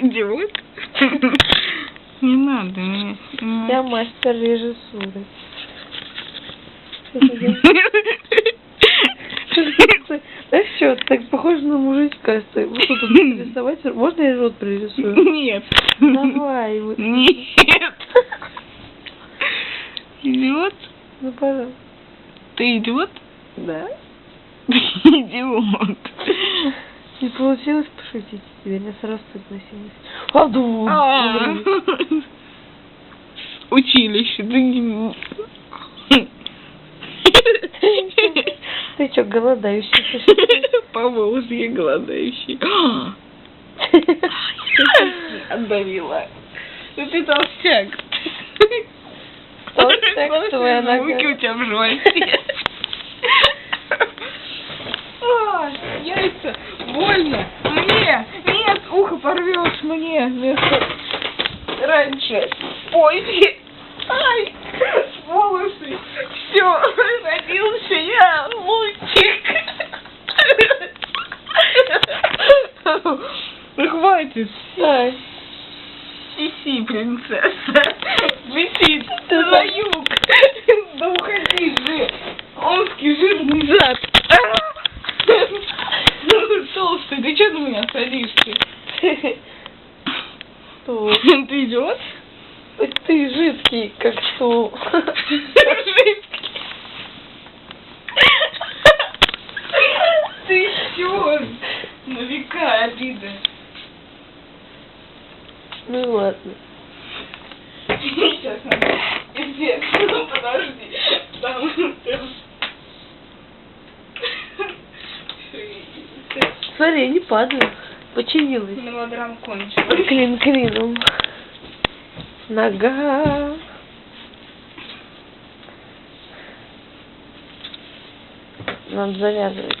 Идиот. Не надо меня снимать. Я мастер режиссуры. Знаешь что, так похоже на мужичка. Вот тут рисовать. Можно я рот пририсую? Нет. Давай. вот. Нет. Идиот? Ну, пожалуйста. Ты идиот? Да? Идиот. Не получилось пошутить? Теперь я сразу согласилась. Аду! А. Училище. Ты не- Ты что, голодающий? Поволжье голодающий. Отдавила. Ну ты толстяк. Толстяк, твоя нога. Звуки у тебя в животе. А, яйца, больно. Мне, нет, ухо порвешь мне вместо раньше. Позже. Ай, волосы. Все, родился я, лучик. Ну, Хватит. Ай, Сиси, принцесса. Ты на юг. Да уходи же. Омский жирный зад. Ну, Толстый, ты что на меня садишься? Что? Ты идиот? Ты жидкий, как стул. Ты чё? На века обида. Ну ладно. Сейчас надо эффект. Смотри, я не падаю. Починилась. Мелодрама кончилась. Клин клином. Нога. Надо завязывать.